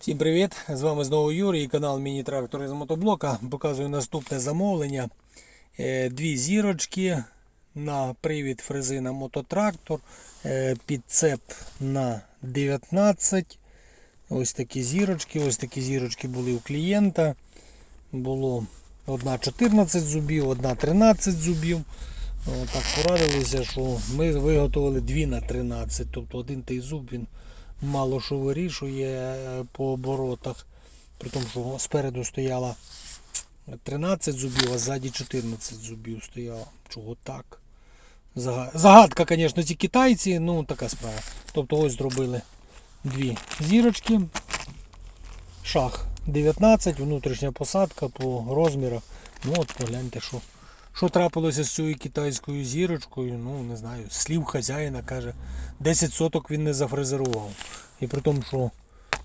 Всім привіт! З вами знову Юрій, канал Міні-трактори з мотоблока. Показую наступне замовлення. Е, Дві зірочки на привід фрези на мототрактор, е, підцеп на 19. Ось такі зірочки. Ось такі зірочки були у клієнта. Було одна 14 зубів, одна 13 зубів. Так порадилися, що ми виготовили дві на 13. Тобто один той зуб він мало що вирішує е, по оборотах. При тому, що спереду стояла 13 зубів, а ззаді 14 зубів стояло. Чого так? Загадка, звісно, ці китайці, ну така справа. Тобто ось зробили дві зірочки. Шах 19, внутрішня посадка по розмірах. Ну от погляньте, що, що трапилося з цією китайською зірочкою. Ну, не знаю, слів хазяїна каже, 10 соток він не зафрезерував. І при тому, що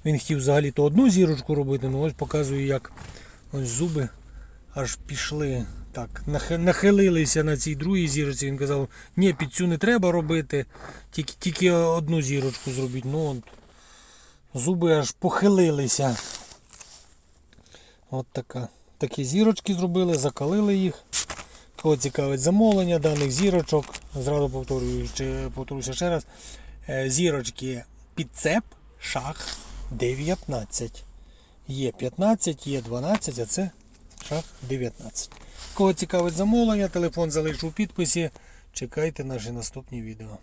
він хотів взагалі-то одну зірочку робити, ну ось показую, як ось зуби аж пішли. Так, нахилилися на цій другій зірочці. Він казав, ні, під цю не треба робити, тільки, тільки одну зірочку зробіть. Ну, от, зуби аж похилилися. От така. Такі зірочки зробили, закалили їх. Кого цікавить замовлення даних зірочок, зразу повторюю, чи- повторюся ще раз. Е, Зірочки підцеп, шах 19. Є 15, є 12, а це шах 19. Кого цікавить замовлення, телефон залишу у підписі. Чекайте наші наступні відео.